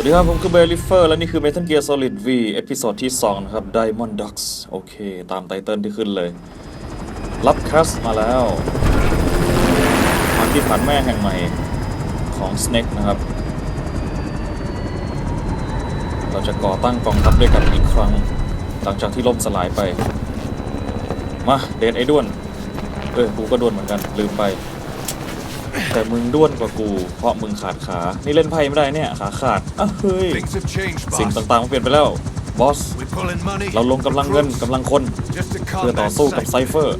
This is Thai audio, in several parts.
วัสดีครับ ผมคือเบลิเฟอร์ และนี่คือ Metal Gear Solid V เอพิโซดที่ 2 นะครับ Diamond Dogs โอเค ตามไตเติลที่ขึ้นเลย รับคัสมาแล้วมาที่ฐานแม่แห่งใหม่ของ Snake นะครับ เราจะก่อตั้งกองทัพด้วยกันอีกครั้ง หลังจากที่ล่มสลายไป มา เดนไอ้ด้วน เออกูก็ด้วนเหมือนกัน ลืมไป แต่มึงด้วนกว่ากู เพราะมึงขาดขา นี่เล่นไพ่ไม่ได้เนี่ย ขาขาดอะเฮ้ย Things have changed, สิ่ง boss. ต่างๆมันเปลี่ยนไปแล้ว บอส We pull in money. เราลงกำลังเงินกำลังคน Just to เพื่อต่อ combat สู้กับไซ Cypher. เฟอร์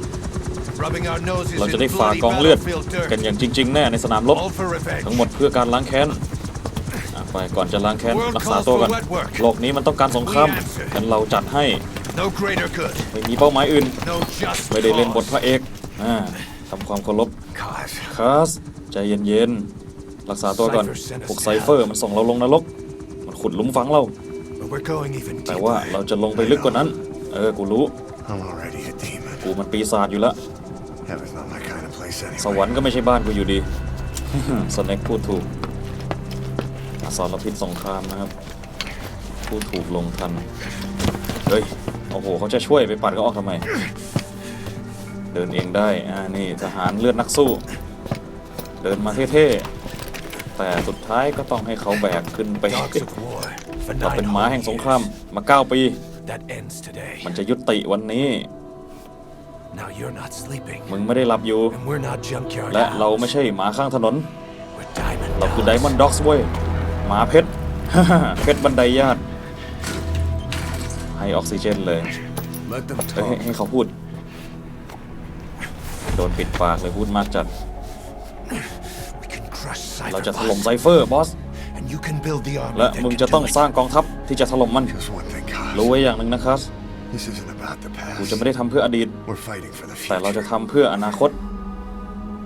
Rubbing our noses เราจะ in ได้ฝ่า bloody กองเลือด battlefield กัน dirt. อย่างจริง ๆ แน่ในสนามรบ All for revenge. ทั้งหมดเพื่อการล้างแค้นอะไปก่อนจะล้างแค้นรักษาตัวก่อนโลกนี้มันต้องการสงครามงั้นเราจัดให้ No greater good. ไม่มีเป้าหมายอื่น No just ไม่ได้เล่นบท cause. พระเอกอ่าทำความเคารพ God. คาสใจเย็นๆ รักษาตัวก่อนพวกไซเฟอร์มันส่งเราลงนรก มันขุดหลุมฝังเรา But we're going even แต่ว่า deeper. เราจะลงไปลึกกว่านั้น เออ กูรู้ I'm already a demon. กูมันปีศาจอยู่แล้ว Heaven's not my kind of place ส anyway. วรรค์ก็ไม่ใช่บ้านกูอยู่ดีสแน็คพูดถูกอสรพิษสงครามนะครับ พูดถูกลงทัน เฮ้ย โอ้โห เขาจะช่วยไปปัดก็ออกทำไม เดินเองได้ อ่า นี่ทหารเลือดนักสู้ เดินมาเท่ๆ แต่สุดท้ายก็ต้องให้เขาแบกขึ้นไป Dogs of war. For เราเป็น nine ม้า whole แห่งสงค years. ราม มาเก้าปี That ends today. มันจะยุติวันนี้ Now you're not sleeping. มึงไม่ได้หลับอยู่ And we're not junkyard และเรา hounds. ไม่ใช่หมาข้างถนน We're diamond เราคือ dogs. ไดมอนด์ด็อกส์เว้ย หมาเพชร เพชรบันไดญาติ ให้ออกซิเจนเลย Let them เอ้ยให้ talk. ให้เขาพูด โดนปิดปากเลยพูดมากจัด We can crush เรา Cypher จะถล่ม boss. ไซเฟอร์บอส And you can build the army และ that มึง can จะต้อง do it. สร้างกองทัพที่จะถล่มมัน Just one thing, รู้ Kaz. ไว้อย่างหนึ่งนะครับ This isn't about the กู past. จะไม่ได้ทำเพื่ออดีต We're fighting for the แต่เราจะ future. ทำเพื่ออนาคต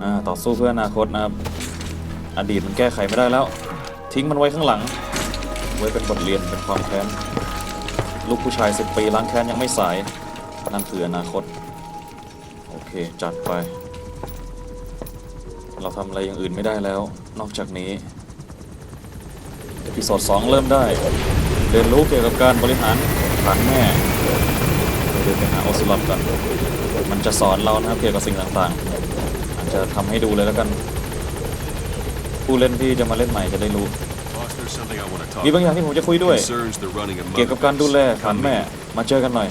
อ่าต่อสู้เพื่ออนาคตนะครับ อดีตมันแก้ไขไม่ได้แล้ว ทิ้งมันไว้ข้างหลัง ไว้เป็นบทเรียนเป็นความแค้น ลูกผู้ชายสิบปีล้างแค้นยังไม่สาย นั่นคืออนาคตโอเค จัดไป เราทำอะไรอย่างอื่นไม่ได้แล้ว นอกจากนี้อพิโซดสองเริ่มได้ เรียนรู้เกี่ยวกับการบริหารฐานแม่เดินไปหาโอซิลอดกันมันจะสอนเรานะครับเกี่ยวกับสิ่งต่างๆอาจจะทำให้ดูเลยแล้วกัน ผู้เล่นที่จะมาเล่นใหม่จะได้รู้ มีบางอย่างที่ผมจะคุยด้วย เกี่ยวกับการดูแลฐานแม่มาเจอกันหน่อย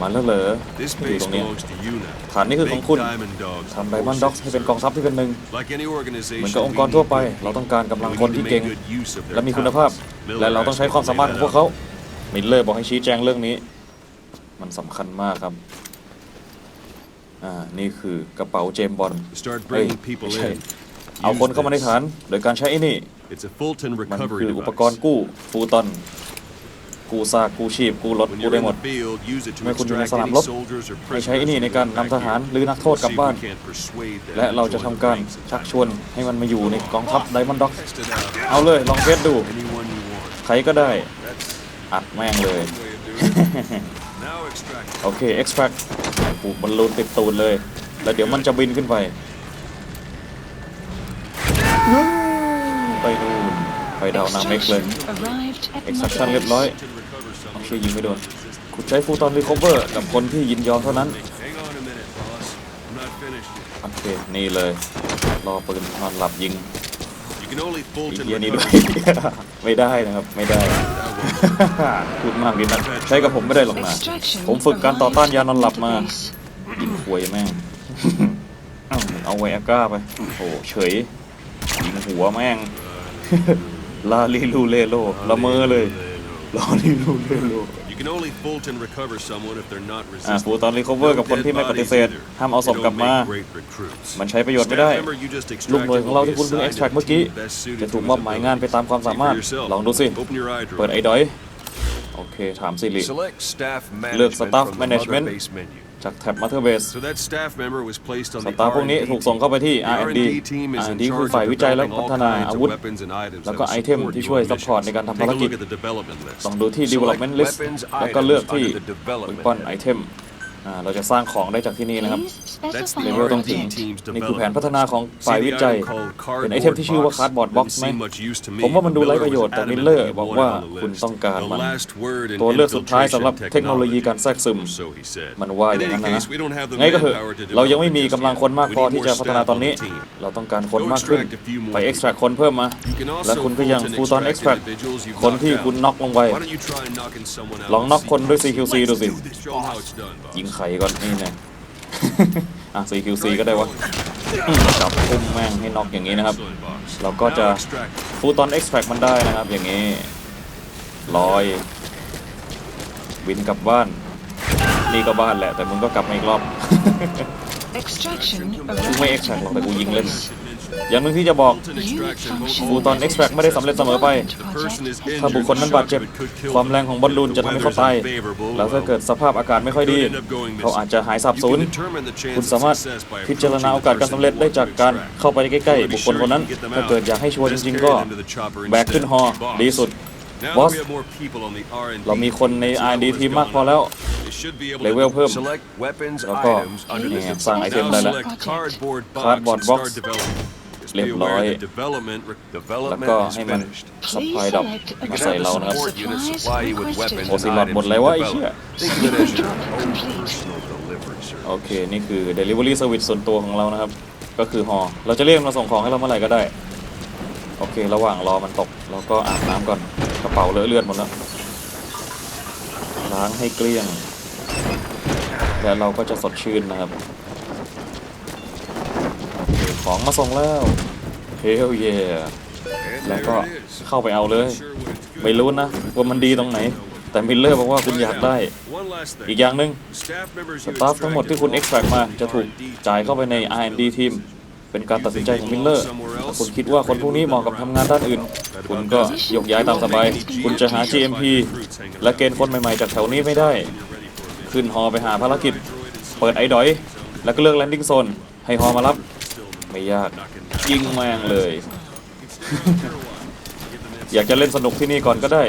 มาแล้วเหรอ This อยู่ตร base งเนี้ย belongs to you now. ฐานนี้คือของคุณ Make Diamond Dogs. ทำไดมอนด์ด็อกให้เป็นกองทัพที่เป็นหนึ่ง Like any เหมือน organization, กับองค์กรทั่วไป เราต้องการกำลังคนที่เก่ง และมีคุณภาพ และเราต้องใช้ความสามารถของพวกเขามิลเลอร์บอกให้ชี้แจงเรื่องนี้ มันสำคัญมากครับอ่านี่คือกระเป๋าเจมส์บอล Start เฮ้ย bringing people ไม่ใช่ in. เอาคนเข้ามาในฐาน โดยการใช้ไอ้นี่ It's a Fulton มัน recovery คืออุป device. กรณ์กู้ฟูตอน กู้ซากกู้ชีพกู้รถ When กู้ you're ได้ in หมด the field, use it to เมื่อคุณอยู่ใน extract สนาม any รบ soldiers or ให้ใช้ไอ้ prisoners นี่ใน who การ get นำท back หาร here. หรือนักโทษ See กลับ if บ้าน we can't persuade them และ to เราจะ join ทำ the การ ranks of ชัก Diamond ชวนให้มันมาอยู่ในกองทัพไดมอนด์ด็อก Test it out. เอาเลยลองเทสดู Anyone you want. ใครก็ได้ That's อัดแม่งเลย one way of doing it. Now extract. โอเค extract ปลูกบอลลูนติดตูดเลย แล้วเดี๋ยวมันจะบินขึ้นไปไปนู่นไปดาวนาเมกเลย Arrived at extraction เรียบร้อย To recover some. โอเคยิงไม่โดนคุณใช้ฟูตอนรีคอเวอร์กับคนที่ยินยอมเท่านั้น โอเค นี่เลย รอปืนนอนหลับยิงไอ้ Fulton เหี้ยนี่ด้วยไม่ได้นะครับ ไม่ได้ พูดมากดินะใช้กับผมไม่ได้หรอกนะ ผมฝึกการต่อต้านยานอนหลับมายิงควยแม่งเอาเอาไวอาก้าไป โอ้เฉยยิงหัวแม่ง ลาลิลูเลโลละเมอเลย ลาลิลูเลโล You can only Fulton recover someone if they're not อ่า resistant. ฟูตอนรีคอเวอร์กับคนที่ไม่ปฏิเสธ ห้ามเอาศพกลับมา มันใช้ประโยชน์ไม่ได้ ลูกหน่วยของเราที่คุณเพิ่ง extract เมื่อกี้ จะถูกมอบหมายงานไปตามความสามารถ ลองดูสิ เปิดไอ้ดอย โอเค ถามสิริ Select staff เลือก management staff from the management mother base menu. จากแท็บ Motherbase So that staff member was placed on ส the ตาฟพวกนี้ R&D ถูกส่งเข้าไปที่ The R&D R&D team is in R&D คือ charge ฝ่าย of วิจัยและ developing พัฒ all นา kinds อา of วุธ weapons and items แล้ว that ก็ will ไอเทม support ที่ your ช่วยซัพพอร์ต missions. ในการทำ Take ภาร a กิจ look at the development list. ลองดูที่ Select development list weapons แล้วก็เลือก items ที่ under the development ป้ อน tab. ไอเทมอ่าเราจะสร้างของได้จากที่นี่นะครับ Please That's specify the เลเวล your ต้องถึง project. team's นี่คือแผน development. พัฒนาของ See ฝ่าย the วิจัย item called เป็นไอเทม cardboard ที่ชื่อว่า box? คาร์ดบอร์ดบ็อก Didn't ซ์ไหม seem much use to me. ผมว่ามันดูไร้ Miller ประโยชน์ was แต่มิล adamant เลอร์ he บอก wanted ว่า on the คุณ list. ต้องการ The มัน last word in ตัวเลือกสุดท้ายสำหรับ infiltration เทคโนโลยีการแทรกซึม So he said. มันว่า In อย่าง any นั้นนะ case, we don't have the ไงก็เถอะ manpower to เรายัง develop ไม่มี it just กำลัง yet. คนมาก We พอ need ที่ more จะพัฒนา staff ตอน on นี้ the team. เราต้องการคน Go มากขึ้น extract a few more ไป people. extract คนเพิ่มมา You can also และคุณก็ยัง Fulton ฟูตอน extract extract individuals you've คนที่ knocked คุณ out. น็อกลงไป Why don't you try knocking someone out ลอง and น็อก see? คนด้วย CQC ดูสิ Show 'em how it's done, boss. ยิงไข่ก่อนนี่ไงอะ CQC ก็ได้วะอืมจับคุมแม่งให้น็อกอย่างนี้นะครับ Excellent, boss. เราก็จะ Now extract. ฟูตอน extract มันได้นะครับ อย่างนี้ลอยบินกลับบ้าน นี่ก็บ้านแหละ แต่มึงก็กลับมาอีกรอบ Extraction กูไม่ arrived extract หรอก at แต่กูยิงเล่น Mother อย่างหนึงที่จะบอกฟูตอน extract ไม่ได้สำเร็จเสมอไป ถ้าบุคคลนั้นบาดเจ็บ ความแรงของบอลลูนจะทำให้เขาตาย แล้วถ้าเกิดสภาพอากาศไม่ค่อยดี เขาอาจจะหายสับสูญคุณสามารถพิจารณาโอกาสการสำเร็จได้จากการเข้าไปใกล้ๆบุคคลคนนั้น ถ้าเกิดอยากให้ชัวร์จริงๆ ก็แบกขึ้นฮอดีสุดบอส เรามีคนใน R&D ทีมมากพอแล้ว เลเวลเพิ่ม แล้วก็ items under นี่ this ไงสร้างไอเทมได้แล้ว select cardboard box เรีย be บร้อย aware that development re- แล้ว development ก็ is ให้มัน finished. สัพ Please พลายดอก select a มาใส่เรานะครับ Support units Supplies supply you with requested. weapons โอ and ซิลอด items หมด you เลยว่าไอ้ develop. เชี่ย Think of it as your own Complete. personal delivery โอ service. เค นี่คือ Delivery Service ส่วนตัวของเรานะครับ ก็คือฮอเราจะเรียกมันมาส่งของให้เราเมื่อไหร่ก็ได้ โอเค ระหว่างรอมันตก เราก็อาบน้ำก่อน กระเป๋าเลอะเลือดหมดแล้ว ล้างให้เกลี้ยง แล้วเราก็จะสดชื่นนะครับโอเค ของมาส่งแล้ว เฮลเยแล้วก็เข้าไปเอาเลย ไม่รู้นะ ว่ามันดีตรงไหน แต่มิลเลอร์บอกว่าคุณอยากได้ อีกอย่างหนึ่งสตาฟทั้งหมดที่คุณ extract มาจะถูกจ่ายเข้าไปใน R&D ทีมเป็นการตัดสินใจของมิลเลอร์ ถ้าคุณคิดว่าคนพวกนี้เหมาะกับทำงานด้านอื่น คุณก็ยกย้ายตามสบาย คุณจะหา GMP และเกณฑ์คนใหม่ๆจากแถวนี้ไม่ได้ ขึ้นฮอไปหาภารกิจ เปิดไอ้ดอย แล้วก็เลือกแลนดิ้งโซน ให้ฮอมารับ ไม่ยาก ยิงแม่งเลย อยากจะเล่นสนุกที่นี่ก่อนก็ได้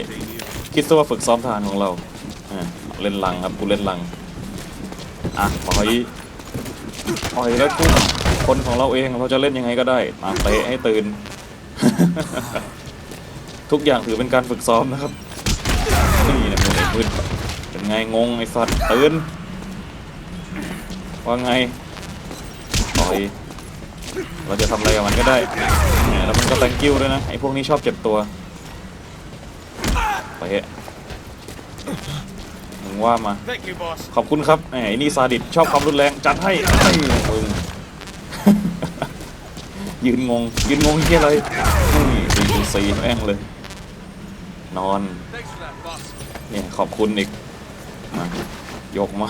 คิดซะว่าฝึกซ้อมทหารของเราอะเล่นลังครับกูเล่นลัง อะปล่อยปล่อยแล้วกูคนของเราเองเราจะเล่นยังไงก็ได้มาเตะให้ตื่น ทุกอย่างถือเป็นการฝึกซ้อมนะครับนี่นะมึงไอ้มืดเป็นไงงงไอ้สัตว์ตื่นว่าไงปล่อย เราจะทำอะไรกับมันก็ได้แหมแล้วมันก็ thank you ด้วยนะไอ้พวกนี้ชอบเจ็บตัวไปเถอะมึงว่ามาขอบคุณครับแหมไอ้นี่ซาดิสชอบความรุนแรงจัดให้ไอ้มึง ยืนงง ยืนงงเฮียอะไรนี่สี่สี่แม่งเลย นอนเนี่ยขอบคุณอีกมายกมา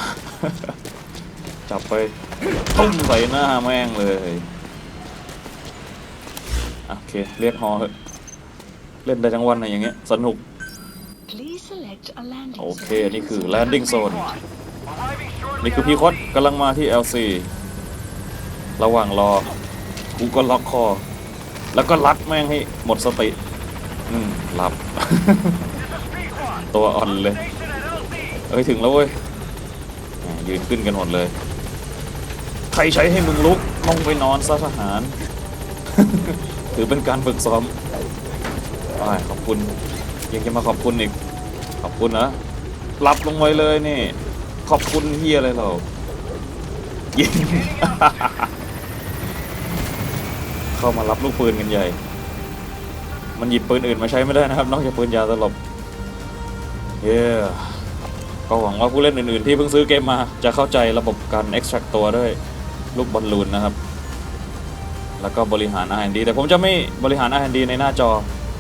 จับไปตุ้มใส่หน้าแม่งเลยอะ โอเค เรียกฮอเถอะเล่นได้ทั้งวันนะอย่างเงี้ย สนุก Please select a landing โอเค zone. นี่คือ landing zone นี่คือพี่คดกำลังมาที่ LC ระหว่างรอกูก็ล็อกคอ แล้วก็รัดแม่งให้หมดสติ อืมหลับ ตัวอ่อนเลย เอ้ย ถึงแล้วเว้ยแหมยืนขึ้นกันหมดเลย ใครใช้ให้มึงลุกลงไปนอนซะทหาร ถือเป็นการฝึกซ้อมอขอบคุณยังจะมาขอบคุณอีก ขอบคุณนะหลับลงไว้เลยนี่ ขอบคุณเฮียอะไรเรายิงเข้ามารับลูกปืนกันใหญ่ มันหยิบปืนอื่นมาใช้ไม่ได้นะครับ นอกจากปืนยาสลบเย้ก็หวังว่าผู้เล่นอื่นๆที่เพิ่งซื้อเกมมาจะเข้าใจระบบการ extract ตัวด้วยลูกบอลลูนนะครับ แล้วก็บริหาร R&D แต่ผมจะไม่บริหาร R&D ในหน้าจอ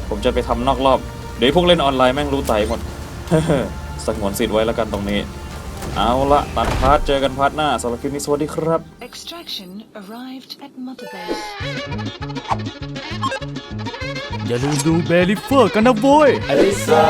ผมจะไปทำนอกรอบ เดี๋ยวพวกเล่นออนไลน์แม่งรู้ไตหมดสงวนสิทธิ์ไว้แล้วกันตรงนี้ เอาละตัดพาร์ทเจอกันพาร์ทหน้าสำหรับคลิปนี้สวัสดีครับ Extraction arrived at Mother Base. อย่าลืมดูเบลิเฟอร์กันนะโว้ย Alisa